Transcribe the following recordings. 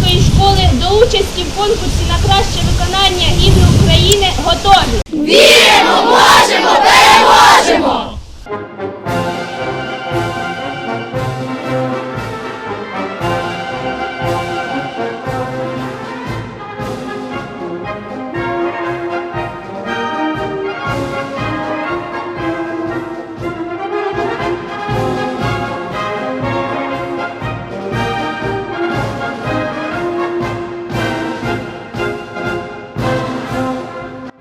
Івано-Франківської школи до участі в конкурсі на краще виконання гімну України готові.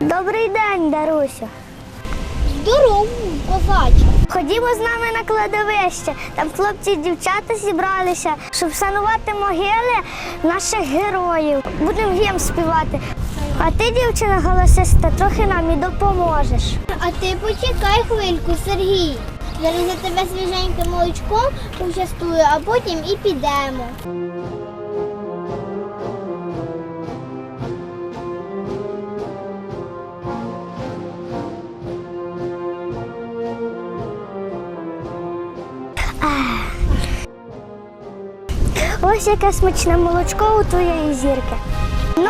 Добрий день, Даруся. Здорово, козаче. Ходімо з нами на кладовище. Там хлопці і дівчата зібралися, щоб вшанувати могили наших героїв. Будемо гімн співати. А ти, дівчина голосиста, трохи нам і допоможеш. А ти почекай хвильку, Сергій. Зараз я тебе свіженьким молочком почастую, а потім і підемо. Ось яке смачне молочко у твоєї зірки. Ну!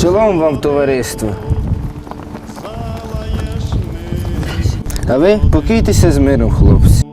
Шалом вам, товариство. А ви покійтеся з миром, хлопці.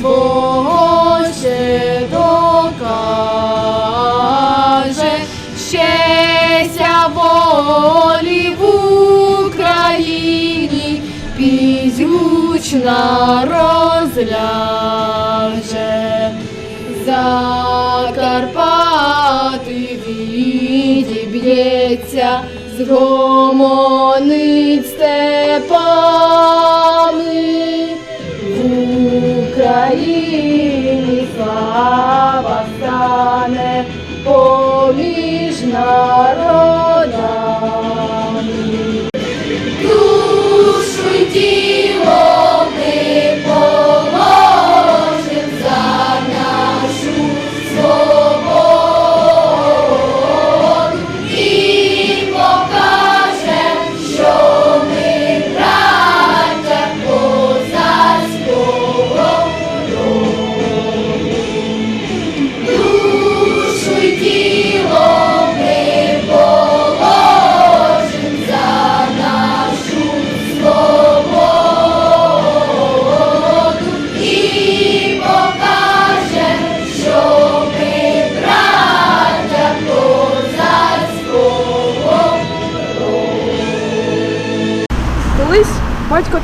Свого ще докаже, щеся волі в Україні, пісь гучна розляже. Закарпати відіб'ється, згомонить степами.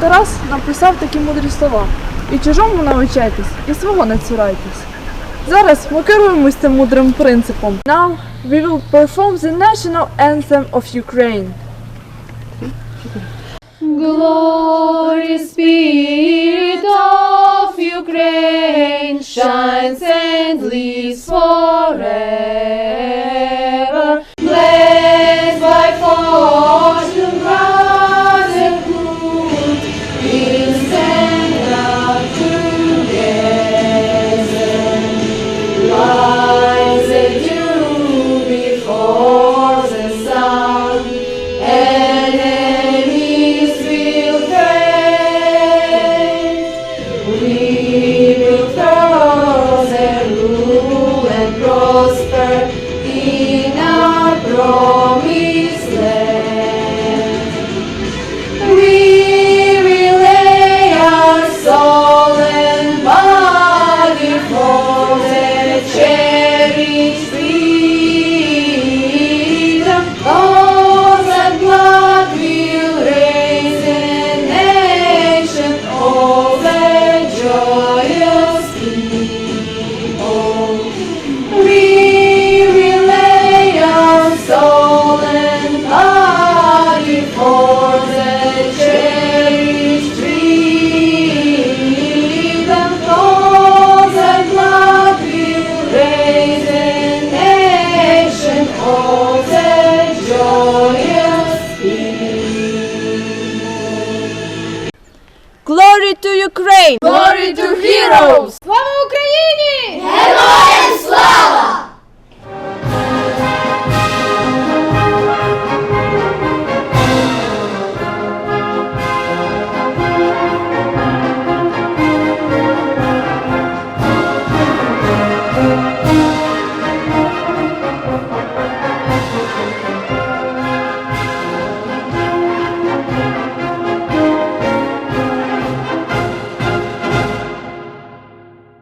Тарас написав такі мудрі слова. І чужому навчайтесь, і свого не цурайтесь. Зараз ми керуємось цим мудрим принципом. Now we will perform the national anthem of Ukraine. Glory spirit of Ukraine shines and lives forever. Praise to Ukraine! Glory to heroes! Слава Україні! Героям